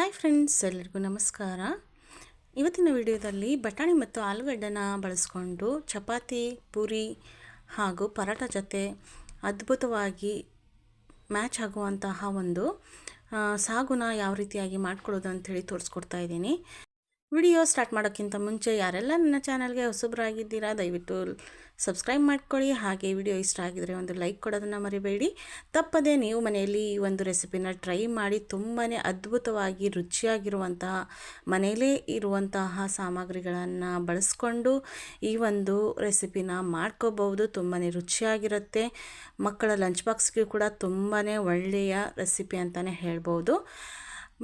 Hi friends ಎಲ್ಲರಿಗೂ ನಮಸ್ಕಾರ. ಇವತ್ತಿನ ವಿಡಿಯೋದಲ್ಲಿ ಬಟಾಣಿ ಮತ್ತು ಆಲೂಗಡ್ಡೆನ ಬಳಸ್ಕೊಂಡು ಚಪಾತಿ, ಪೂರಿ ಹಾಗೂ ಪರೋಟ ಜೊತೆ ಅದ್ಭುತವಾಗಿ ಮ್ಯಾಚ್ ಆಗುವಂತಹ ಒಂದು ಸಾಗುನ ಯಾವ ರೀತಿಯಾಗಿ ಮಾಡ್ಕೊಳ್ಳೋದು ಅಂಥೇಳಿ ತೋರಿಸ್ಕೊಡ್ತಾ ಇದ್ದೀನಿ. ವಿಡಿಯೋ ಸ್ಟಾರ್ಟ್ ಮಾಡೋಕ್ಕಿಂತ ಮುಂಚೆ ಯಾರೆಲ್ಲ ನನ್ನ ಚಾನಲ್ಗೆ ಹೊಸಬ್ರಾಗಿದ್ದೀರಾ, ದಯವಿಟ್ಟು ಸಬ್ಸ್ಕ್ರೈಬ್ ಮಾಡ್ಕೊಳ್ಳಿ. ಹಾಗೆ ವಿಡಿಯೋ ಇಷ್ಟ ಆಗಿದರೆ ಒಂದು ಲೈಕ್ ಕೊಡೋದನ್ನು ಮರಿಬೇಡಿ. ತಪ್ಪದೇ ನೀವು ಮನೆಯಲ್ಲಿ ಈ ಒಂದು ರೆಸಿಪಿನ ಟ್ರೈ ಮಾಡಿ ತುಂಬಾ ಅದ್ಭುತವಾಗಿ ರುಚಿಯಾಗಿರುವಂತಹ, ಮನೆಯಲ್ಲೇ ಇರುವಂತಹ ಸಾಮಗ್ರಿಗಳನ್ನು ಬಳಸ್ಕೊಂಡು ಈ ಒಂದು ರೆಸಿಪಿನ ಮಾಡ್ಕೋಬಹುದು. ತುಂಬಾ ರುಚಿಯಾಗಿರುತ್ತೆ. ಮಕ್ಕಳ ಲಂಚ್ ಬಾಕ್ಸ್ಗೂ ಕೂಡ ತುಂಬಾ ಒಳ್ಳೆಯ ರೆಸಿಪಿ ಅಂತಲೇ ಹೇಳ್ಬೋದು.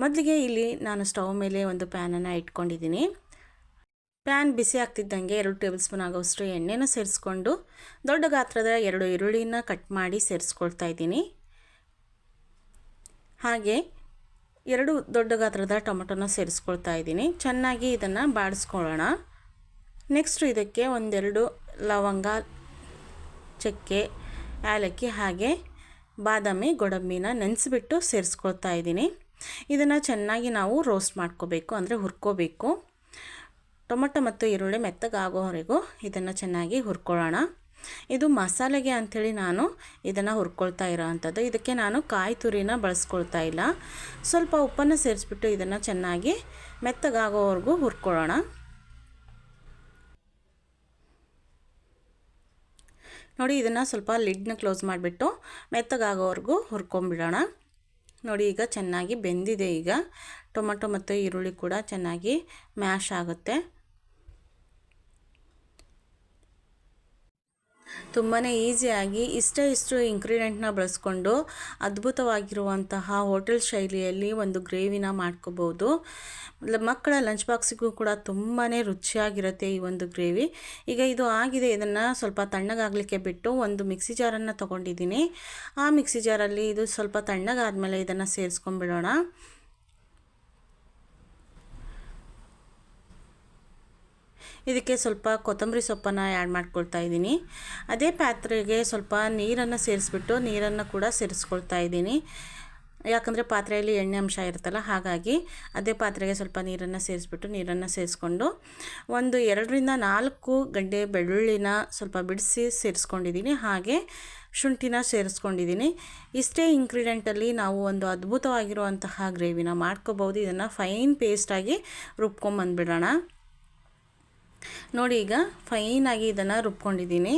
ಮೊದಲಿಗೆ ಇಲ್ಲಿ ನಾನು ಸ್ಟವ್ ಮೇಲೆ ಒಂದು ಪ್ಯಾನನ್ನು ಇಟ್ಕೊಂಡಿದ್ದೀನಿ. ಪ್ಯಾನ್ ಬಿಸಿ ಆಗ್ತಿದ್ದಂಗೆ ಎರಡು ಟೇಬಲ್ ಸ್ಪೂನ್ ಆಗೋಷ್ಟು ಎಣ್ಣೆನ ಸೇರಿಸ್ಕೊಂಡು ದೊಡ್ಡ ಗಾತ್ರದ ಎರಡು ಈರುಳ್ಳಿನ ಕಟ್ ಮಾಡಿ ಸೇರಿಸ್ಕೊಳ್ತಾ ಇದ್ದೀನಿ. ಹಾಗೆ ಎರಡು ದೊಡ್ಡ ಗಾತ್ರದ ಟೊಮೊಟೊನ ಸೇರಿಸ್ಕೊಳ್ತಾ ಇದ್ದೀನಿ. ಚೆನ್ನಾಗಿ ಇದನ್ನು ಬಾಡಿಸ್ಕೊಳ್ಳೋಣ. ನೆಕ್ಸ್ಟ್ ಇದಕ್ಕೆ ಒಂದೆರಡು ಲವಂಗ, ಚಕ್ಕೆ, ಏಲಕ್ಕಿ ಹಾಗೆ ಬಾದಾಮಿ, ಗೋಡಂಬಿನ ನೆನೆಸಿಬಿಟ್ಟು ಸೇರಿಸ್ಕೊಳ್ತಾ ಇದ್ದೀನಿ. ಇದನ್ನು ಚೆನ್ನಾಗಿ ನಾವು ರೋಸ್ಟ್ ಮಾಡ್ಕೋಬೇಕು, ಅಂದರೆ ಹುರ್ಕೋಬೇಕು. ಟೊಮೊಟೊ ಮತ್ತು ಈರುಳ್ಳಿ ಮೆತ್ತಗಾಗೋವರೆಗೂ ಇದನ್ನು ಚೆನ್ನಾಗಿ ಹುರ್ಕೊಳ್ಳೋಣ. ಇದು ಮಸಾಲೆಗೆ ಅಂಥೇಳಿ ನಾನು ಇದನ್ನು ಹುರ್ಕೊಳ್ತಾ ಇರೋ ಅಂಥದ್ದು ಇದಕ್ಕೆ ನಾನು ಕಾಯಿ ತುರಿನ ಬಳಸ್ಕೊಳ್ತಾ ಇಲ್ಲ. ಸ್ವಲ್ಪ ಉಪ್ಪನ್ನು ಸೇರಿಸ್ಬಿಟ್ಟು ಇದನ್ನು ಚೆನ್ನಾಗಿ ಮೆತ್ತಗಾಗೋವರೆಗೂ ಹುರ್ಕೊಳ್ಳೋಣ. ನೋಡಿ, ಇದನ್ನು ಸ್ವಲ್ಪ ಲಿಡ್ನ ಕ್ಲೋಸ್ ಮಾಡಿಬಿಟ್ಟು ಮೆತ್ತಗಾಗೋವರೆಗೂ ಹುರ್ಕೊಂಬಿಡೋಣ. ನೋಡಿ ಈಗ ಚೆನ್ನಾಗಿ ಬೆಂದಿದೆ ಈಗ. ಟೊಮೊಟೊ ಮತ್ತು ಈರುಳ್ಳಿ ಕೂಡ ಚೆನ್ನಾಗಿ ಮ್ಯಾಶ್ ಆಗುತ್ತೆ. ತುಂಬಾ ಈಸಿಯಾಗಿ ಇಷ್ಟ ಇಷ್ಟು ಇಂಗ್ರೀಡಿಯೆಂಟ್ನ ಬಳಸ್ಕೊಂಡು ಅದ್ಭುತವಾಗಿರುವಂತಹ ಹೋಟೆಲ್ ಶೈಲಿಯಲ್ಲಿ ಒಂದು ಗ್ರೇವಿನ ಮಾಡ್ಕೋಬೋದು. ಮಕ್ಕಳ ಲಂಚ್ ಬಾಕ್ಸಿಗೂ ಕೂಡ ತುಂಬಾ ರುಚಿಯಾಗಿರುತ್ತೆ ಈ ಒಂದು ಗ್ರೇವಿ ಈಗ ಇದು ಆಗಿದೆ, ಇದನ್ನು ಸ್ವಲ್ಪ ತಣ್ಣಗಾಗಲಿಕ್ಕೆ ಬಿಟ್ಟು ಒಂದು ಮಿಕ್ಸಿ ಜಾರನ್ನು ತೊಗೊಂಡಿದ್ದೀನಿ. ಆ ಮಿಕ್ಸಿ ಜಾರಲ್ಲಿ ಇದು ಸ್ವಲ್ಪ ತಣ್ಣಗಾದ್ಮೇಲೆ ಇದನ್ನು ಸೇರಿಸ್ಕೊಂಡ್ಬಿಡೋಣ. ಇದಕ್ಕೆ ಸ್ವಲ್ಪ ಕೊತ್ತಂಬರಿ ಸೊಪ್ಪನ್ನು ಆ್ಯಡ್ ಮಾಡ್ಕೊಳ್ತಾ ಇದ್ದೀನಿ. ಅದೇ ಪಾತ್ರೆಗೆ ಸ್ವಲ್ಪ ನೀರನ್ನು ಸೇರಿಸ್ಬಿಟ್ಟು ನೀರನ್ನು ಕೂಡ ಸೇರಿಸ್ಕೊಳ್ತಾ ಇದ್ದೀನಿ. ಯಾಕಂದರೆ ಪಾತ್ರೆಯಲ್ಲಿ ಎಣ್ಣೆ ಅಂಶ ಇರುತ್ತಲ್ಲ, ಹಾಗಾಗಿ ಅದೇ ಪಾತ್ರೆಗೆ ಸ್ವಲ್ಪ ನೀರನ್ನು ಸೇರಿಸ್ಬಿಟ್ಟು ನೀರನ್ನು ಸೇರಿಸ್ಕೊಂಡು ಒಂದು ಎರಡರಿಂದ ನಾಲ್ಕು ಗಂಟೆ ಬೆಳ್ಳುಳ್ಳಿನ ಸ್ವಲ್ಪ ಬಿಡಿಸಿ ಸೇರಿಸ್ಕೊಂಡಿದ್ದೀನಿ. ಹಾಗೆ ಶುಂಠಿನ ಸೇರಿಸ್ಕೊಂಡಿದ್ದೀನಿ. ಇಷ್ಟೇ ಇಂಗ್ರೀಡಿಯೆಂಟಲ್ಲಿ ನಾವು ಒಂದು ಅದ್ಭುತವಾಗಿರುವಂತಹ ಗ್ರೇವಿನ ಮಾಡ್ಕೋಬೋದು ಇದನ್ನು ಫೈನ್ ಪೇಸ್ಟಾಗಿ ರುಬ್ಕೊಂಬಂದ್ಬಿಡೋಣ. ನೋಡಿ ಈಗ ಫೈನಾಗಿ ಇದನ್ನು ರುಬ್ಕೊಂಡಿದ್ದೀನಿ.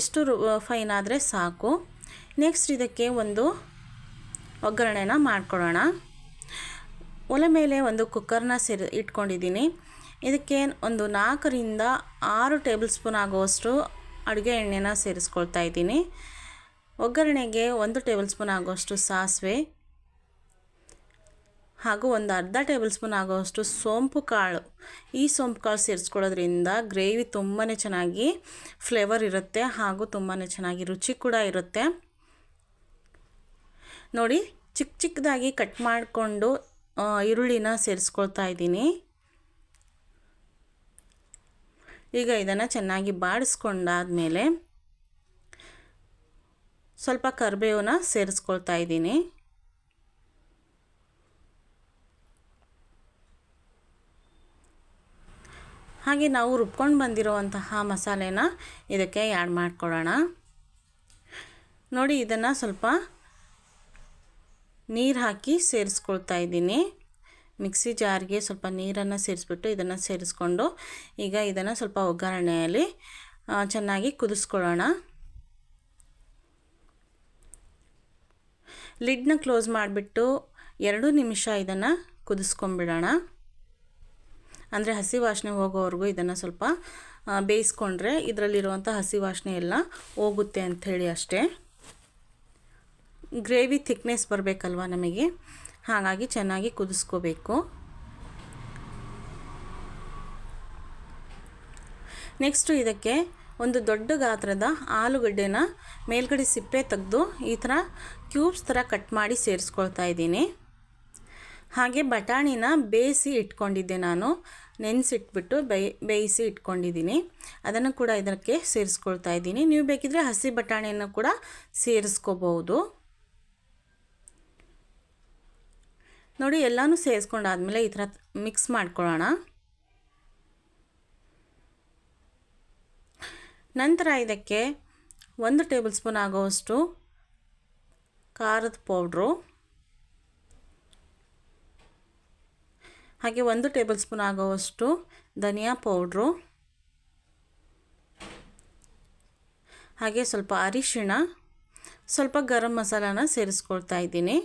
ಇಷ್ಟು ರು ಫೈನ್ ಆದರೆ ಸಾಕು. ನೆಕ್ಸ್ಟ್ ಇದಕ್ಕೆ ಒಂದು ಒಗ್ಗರಣೆನ ಮಾಡ್ಕೊಳ್ಳೋಣ ಒಲೆ ಮೇಲೆ ಒಂದು ಕುಕ್ಕರ್ನ ಸೇರಿ ಇಟ್ಕೊಂಡಿದ್ದೀನಿ. ಇದಕ್ಕೆ ಒಂದು ನಾಲ್ಕರಿಂದ ಆರು ಟೇಬಲ್ ಸ್ಪೂನ್ ಆಗುವಷ್ಟು ಅಡುಗೆ ಎಣ್ಣೆನ ಸೇರಿಸ್ಕೊಳ್ತಾ ಇದ್ದೀನಿ. ಒಗ್ಗರಣೆಗೆ ಒಂದು ಟೇಬಲ್ ಸ್ಪೂನ್ ಆಗುವಷ್ಟು ಸಾಸಿವೆ. ಹಾಗೂ ಒಂದು ಅರ್ಧ ಟೇಬಲ್ ಸ್ಪೂನ್ ಆಗೋಷ್ಟು ಸೋಂಪು ಕಾಳು. ಈ ಸೋಂಪು ಕಾಳು ಸೇರಿಸ್ಕೊಳ್ಳೋದ್ರಿಂದ ಗ್ರೇವಿ ತುಂಬಾ ಚೆನ್ನಾಗಿ ಫ್ಲೇವರ್ ಇರುತ್ತೆ ಹಾಗೂ ತುಂಬಾ ಚೆನ್ನಾಗಿ ರುಚಿ ಕೂಡ ಇರುತ್ತೆ. ನೋಡಿ ಚಿಕ್ಕ ಚಿಕ್ಕದಾಗಿ ಕಟ್ ಮಾಡಿಕೊಂಡು ಈರುಳ್ಳಿನ ಸೇರಿಸ್ಕೊಳ್ತಾ ಇದ್ದೀನಿ. ಈಗ ಇದನ್ನು ಚೆನ್ನಾಗಿ ಬಾಡಿಸ್ಕೊಂಡಾದಮೇಲೆ ಸ್ವಲ್ಪ ಕರಿಬೇವನ್ನ ಸೇರಿಸ್ಕೊಳ್ತಾ ಇದ್ದೀನಿ. ಹಾಗೆ ನಾವು ರುಬ್ಕೊಂಡು ಬಂದಿರುವಂತಹ ಮಸಾಲೆನ ಇದಕ್ಕೆ ಆ್ಯಡ್ ಮಾಡಿಕೊಳ್ಳೋಣ. ನೋಡಿ, ಇದನ್ನು ಸ್ವಲ್ಪ ನೀರು ಹಾಕಿ ಸೇರಿಸ್ಕೊಳ್ತಾ ಇದ್ದೀನಿ. ಮಿಕ್ಸಿ ಜಾರ್ಗೆ ಸ್ವಲ್ಪ ನೀರನ್ನು ಸೇರಿಸ್ಬಿಟ್ಟು ಇದನ್ನು ಸೇರಿಸ್ಕೊಂಡು ಈಗ ಇದನ್ನು ಸ್ವಲ್ಪ ಒಗ್ಗರಣೆಯಲ್ಲಿ ಚೆನ್ನಾಗಿ ಕುದಿಸ್ಕೊಳ್ಳೋಣ. ಲಿಡ್ನ ಕ್ಲೋಸ್ ಮಾಡಿಬಿಟ್ಟು ಎರಡು ನಿಮಿಷ ಇದನ್ನು ಕುದಿಸ್ಕೊಂಬಿಡೋಣ ಅಂದರೆ ಹಸಿ ವಾಸನೆ ಹೋಗೋವರೆಗೂ ಇದನ್ನು ಸ್ವಲ್ಪ ಬೇಯಿಸ್ಕೊಂಡ್ರೆ ಇದರಲ್ಲಿರುವಂಥ ಹಸಿ ವಾಸನೆ ಎಲ್ಲ ಹೋಗುತ್ತೆ ಅಂಥೇಳಿ ಅಷ್ಟೇ. ಗ್ರೇವಿ ಥಿಕ್ನೆಸ್ ಬರಬೇಕಲ್ವ ನಮಗೆ? ಹಾಗಾಗಿ ಚೆನ್ನಾಗಿ ಕುದಿಸ್ಕೋಬೇಕು. ನೆಕ್ಸ್ಟು ಇದಕ್ಕೆ ಒಂದು ದೊಡ್ಡ ಗಾತ್ರದ ಆಲೂಗಡ್ಡೆನ ಮೇಲ್ಗಡೆ ಸಿಪ್ಪೆ ತೆಗೆದು ಈ ಥರ ಕ್ಯೂಬ್ಸ್ ಥರ ಕಟ್ ಮಾಡಿ ಸೇರಿಸ್ಕೊಳ್ತಾ ಇದ್ದೀನಿ. ಹಾಗೆ ಬಟಾಣಿನ ಬೇಯಿಸಿ ಇಟ್ಕೊಂಡಿದ್ದೆ ನಾನು. ನೆನೆಸಿಟ್ಬಿಟ್ಟು ಬೇಯ್, ಬೇಯಿಸಿ ಇಟ್ಕೊಂಡಿದ್ದೀನಿ. ಅದನ್ನು ಕೂಡ ಇದಕ್ಕೆ ಸೇರಿಸ್ಕೊಳ್ತಾ ಇದ್ದೀನಿ. ನೀವು ಬೇಕಿದ್ರೆ ಹಸಿ ಬಟಾಣಿಯನ್ನು ಕೂಡ ಸೇರಿಸ್ಕೋಬಹುದು ನೋಡಿ, ಎಲ್ಲನೂ ಸೇರಿಸ್ಕೊಂಡಾದ್ಮೇಲೆ ಈ ಥರ ಮಿಕ್ಸ್ ಮಾಡ್ಕೊಳ್ಳೋಣ. ನಂತರ ಇದಕ್ಕೆ ಒಂದು ಟೇಬಲ್ ಸ್ಪೂನ್ ಆಗೋವಷ್ಟು ಖಾರದ ಪೌಡ್ರು. ಹಾಗೆ ಒಂದು ಟೇಬಲ್ ಸ್ಪೂನ್ ಆಗೋವಷ್ಟು ಧನಿಯಾ ಪೌಡ್ರು. ಹಾಗೆ ಸ್ವಲ್ಪ ಅರಿಶಿಣ, ಸ್ವಲ್ಪ ಗರಂ ಮಸಾಲಾನ ಸೇರಿಸ್ಕೊಳ್ತಾ ಇದ್ದೀನಿ.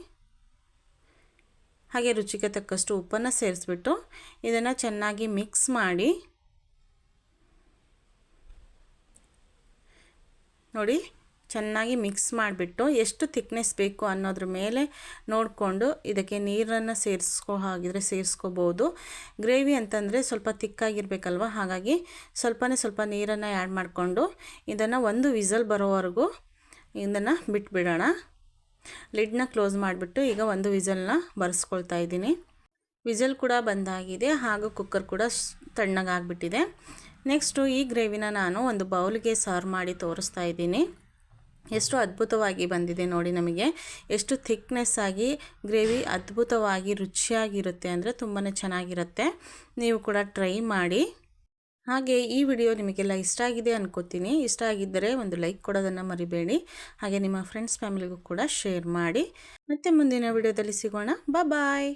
ಹಾಗೆ ರುಚಿಗೆ ತಕ್ಕಷ್ಟು ಉಪ್ಪನ್ನು ಸೇರಿಸ್ಬಿಟ್ಟು ಇದನ್ನು ಚೆನ್ನಾಗಿ ಮಿಕ್ಸ್ ಮಾಡಿ. ನೋಡಿ ಚೆನ್ನಾಗಿ ಮಿಕ್ಸ್ ಮಾಡಿಬಿಟ್ಟು ಎಷ್ಟು ಥಿಕ್ನೆಸ್ ಬೇಕು ಅನ್ನೋದ್ರ ಮೇಲೆ ನೋಡಿಕೊಂಡು ಇದಕ್ಕೆ ನೀರನ್ನು ಸೇರಿಸ್ಕೊ ಹಾಗಿದ್ರೆ ಸೇರಿಸ್ಕೋಬೋದು. ಗ್ರೇವಿ ಅಂತಂದರೆ ಸ್ವಲ್ಪ ತಿಕ್ಕಾಗಿರ್ಬೇಕಲ್ವ ಹಾಗಾಗಿ ಸ್ವಲ್ಪನೇ ಸ್ವಲ್ಪ ನೀರನ್ನು ಆ್ಯಡ್ ಮಾಡಿಕೊಂಡು ಇದನ್ನು ಒಂದು ವಿಸಲ್ ಬರೋವರೆಗೂ ಇದನ್ನು ಬಿಟ್ಬಿಡೋಣ. ಲಿಡ್ನ ಕ್ಲೋಸ್ ಮಾಡಿಬಿಟ್ಟು ಈಗ ಒಂದು ವಿಸಲ್ನ ಬರೆಸ್ಕೊಳ್ತಾ ಇದ್ದೀನಿ. ವಿಸಲ್ ಕೂಡ ಬಂದಾಗಿದೆ, ಹಾಗೂ ಕುಕ್ಕರ್ ಕೂಡ ತಣ್ಣಗಾಗ್ಬಿಟ್ಟಿದೆ. ನೆಕ್ಸ್ಟು ಈ ಗ್ರೇವಿನ ನಾನು ಒಂದು ಬೌಲ್ಗೆ ಸರ್ವ್ ಮಾಡಿ ತೋರಿಸ್ತಾ ಇದ್ದೀನಿ. ಎಷ್ಟು ಅದ್ಭುತವಾಗಿ ಬಂದಿದೆ ನೋಡಿ ನಮಗೆ. ಎಷ್ಟು ಥಿಕ್ನೆಸ್ ಆಗಿ, ಗ್ರೇವಿ ಅದ್ಭುತವಾಗಿ, ರುಚಿಯಾಗಿರುತ್ತೆ ಅಂದರೆ ತುಂಬಾ ಚೆನ್ನಾಗಿರುತ್ತೆ. ನೀವು ಕೂಡ ಟ್ರೈ ಮಾಡಿ. ಹಾಗೆ ಈ ವಿಡಿಯೋ ನಿಮಗೆಲ್ಲ ಇಷ್ಟ ಆಗಿದೆ ಅನ್ಕೋತೀನಿ. ಇಷ್ಟ ಆಗಿದ್ದರೆ ಒಂದು ಲೈಕ್ ಕೊಡೋದನ್ನು ಮರಿಬೇಡಿ. ಹಾಗೆ ನಿಮ್ಮ ಫ್ರೆಂಡ್ಸ್ ಫ್ಯಾಮಿಲಿಗೂ ಕೂಡ ಶೇರ್ ಮಾಡಿ. ಮತ್ತೆ ಮುಂದಿನ ವಿಡಿಯೋದಲ್ಲಿ ಸಿಗೋಣ. ಬಾಯ್